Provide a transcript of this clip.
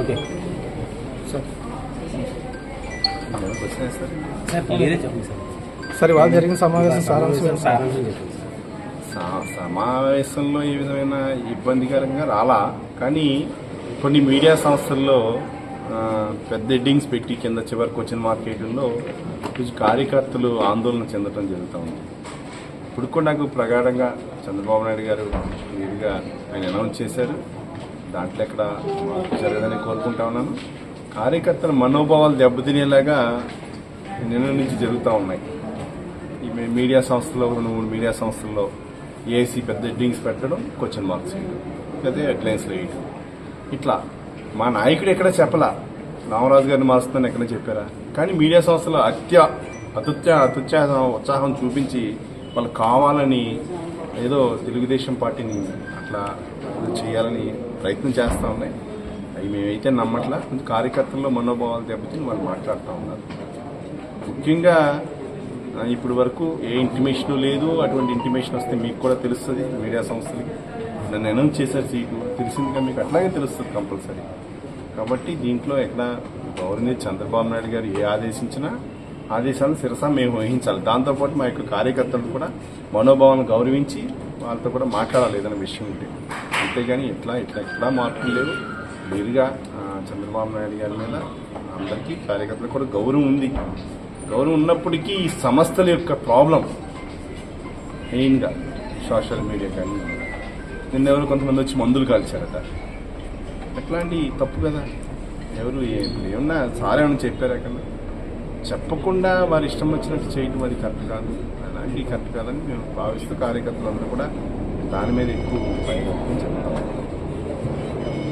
Okay. Sir. ఇవాళ జరిగిన సమావేశం సారాంశం సమావేశంలో ఈ విధమైన ఇబ్బందికరంగా రాలా కానీ కొన్ని మీడియా సంస్థల్లో పెద్ద హెడ్డింగ్స్ పెట్టి కింద చివరికి వచ్చిన మార్కెట్లో కొంచెం కార్యకర్తలు ఆందోళన చెందడం జరుగుతూ ఉంది. ఇప్పుడు కూడా నాకు ప్రగాఢంగా చంద్రబాబు నాయుడు గారు క్లియర్గా ఆయన అనౌన్స్ చేశారు. దాంట్లో ఎక్కడ జరగదని కోరుకుంటా ఉన్నాను. కార్యకర్తల మనోభావాలు దెబ్బతినేలాగా నిన్న నుంచి జరుగుతూ ఉన్నాయి. ఈ మీడియా సంస్థలో రెండు మూడు మీడియా సంస్థల్లో ఏసీ పెద్ద హెడ్డింగ్స్ పెట్టడం క్వశ్చన్ మార్క్స్ వేయడం లేదా హెడ్లైన్స్లో వేయడం. ఇట్లా మా నాయకుడు ఎక్కడ చెప్పలా? రామరాజు గారిని మారుస్తుందని ఎక్కడ చెప్పారా? కానీ మీడియా సంస్థలు అత్య అతుత్య అత్యుత్సాహం ఉత్సాహం చూపించి వాళ్ళు కావాలని ఏదో తెలుగుదేశం పార్టీని అట్లా చేయాలని ప్రయత్నం చేస్తూ ఉన్నాయి. అవి మేమైతే నమ్మట్లా. కొంచెం కార్యకర్తల్లో మనోభావాలు దెబ్బతిని వాళ్ళు మాట్లాడుతూ ఉన్నారు. ముఖ్యంగా ఇప్పటి వరకు ఏ ఇంటిమేషన్ లేదు. అటువంటి ఇంటిమేషన్ వస్తే మీకు కూడా తెలుస్తుంది మీడియా సంస్థలకి. నన్ను అనౌన్స్ చేశారు సీటు. తెలిసిందిగా మీకు. అట్లాగే తెలుస్తుంది కంపల్సరీ. కాబట్టి దీంట్లో ఎక్కడ గవర్నర్ చంద్రబాబు నాయుడు గారు ఏ ఆదేశించినా ఆదేశాలను శిరస మేము వహించాలి. దాంతోపాటు మా యొక్క కార్యకర్తలు కూడా మనోభావాలను గౌరవించి వాళ్ళతో కూడా మాట్లాడాలి ఏదైనా విషయం ఉంటే. అంతేగాని ఇట్లా ఇట్లా ఎక్కడా మార్పులు లేవు. నేరుగా చంద్రబాబు నాయుడు గారి మీద అందరికీ కార్యకర్తలకు కూడా గౌరవం ఉంది. గౌరవం ఉన్నప్పటికీ ఈ సంస్థల యొక్క ప్రాబ్లం మెయిన్గా సోషల్ మీడియా కానీ నిన్న ఎవరు కొంతమంది వచ్చి మందులు కాల్చారట. అట్లాంటి తప్పు కదా? ఎవరు ఏమన్నా సారేమన్నా చెప్పారా కన్నా చెప్పకుండా వారి ఇష్టం వచ్చినట్టు చేయడం అది కరెక్ట్ కాదు. అలాంటి కరెక్ట్ కాదని మేము భావిస్తూ కార్యకర్తలందరూ కూడా దాని మీద ఎక్కువ పని చెప్తాం